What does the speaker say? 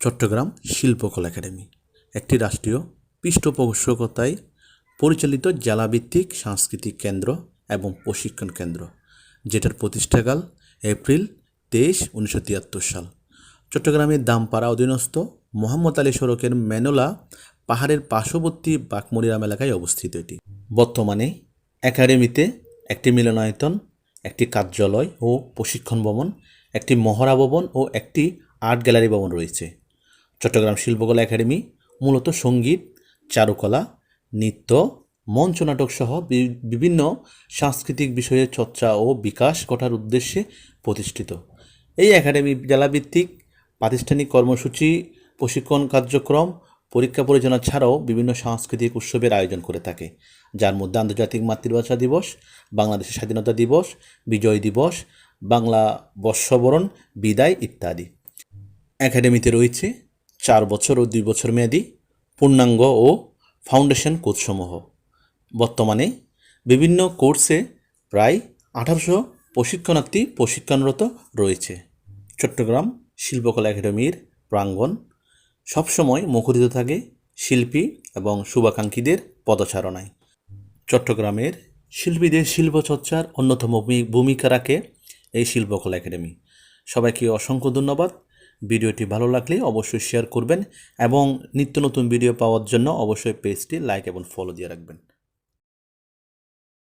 চট্টগ্রাম শিল্পকলা একাডেমি, একটি রাষ্ট্রীয় পৃষ্ঠপোষকতায় পরিচালিত জেলাভিত্তিক সাংস্কৃতিক কেন্দ্র এবং প্রশিক্ষণ কেন্দ্র, যেটার প্রতিষ্ঠাকাল এপ্রিল তেইশ, উনিশশো তিয়াত্তর সাল। চট্টগ্রামের দামপাড়া অধীনস্থ মোহাম্মদ আলী সড়কের মেনোলা পাহাড়ের পার্শ্ববর্তী বাকমরিরাম এলাকায় অবস্থিত এটি। বর্তমানে একাডেমিতে একটি মিলনায়তন, একটি কার্যালয় ও প্রশিক্ষণ ভবন, একটি মহড়া ভবন ও একটি আর্ট গ্যালারি ভবন রয়েছে। চট্টগ্রাম শিল্পকলা একাডেমি, মূলত সংগীত, চারুকলা, নৃত্য মঞ্চনাটক সহ বিভিন্ন সাংস্কৃতিক বিষয়ে চর্চা ও বিকাশ ঘটার উদ্দেশ্যে প্রতিষ্ঠিত। এই একাডেমি জেলাভিত্তিক প্রাতিষ্ঠানিক কর্মসূচি, প্রশিক্ষণ কার্যক্রম, পরীক্ষা পরিচালনা ছাড়াও বিভিন্ন সাংস্কৃতিক উৎসবের আয়োজন করে থাকে। যার মধ্যে আন্তর্জাতিক মাতৃভাষা দিবস, বাংলাদেশের স্বাধীনতা দিবস, বিজয় দিবস, বাংলা বর্ষবরণ, বিদায় ইত্যাদি। একাডেমিতে রয়েছে চার বছর ও দুই বছর মেয়াদী পূর্ণাঙ্গ ও ফাউন্ডেশন কোর্সসমূহ বর্তমানে বিভিন্ন কোর্সে প্রায় আঠারোশো প্রশিক্ষণার্থী প্রশিক্ষণরত রয়েছে। চট্টগ্রাম শিল্পকলা একাডেমির প্রাঙ্গণ সবসময় মুখরিত থাকে শিল্পী এবং শুভাকাঙ্ক্ষীদের পদচারণায়। চট্টগ্রামের শিল্পীদের শিল্পচর্চার অন্যতম ভূমিকা রাখে এই শিল্পকলা একাডেমি। সবাইকে অসংখ্য ধন্যবাদ। ভিডিওটি ভালো লাগলে অবশ্যই শেয়ার করবেন এবং নিত্য নতুন ভিডিও পাওয়ার জন্য অবশ্যই পেজটি লাইক এবং ফলো দিয়ে রাখবেন।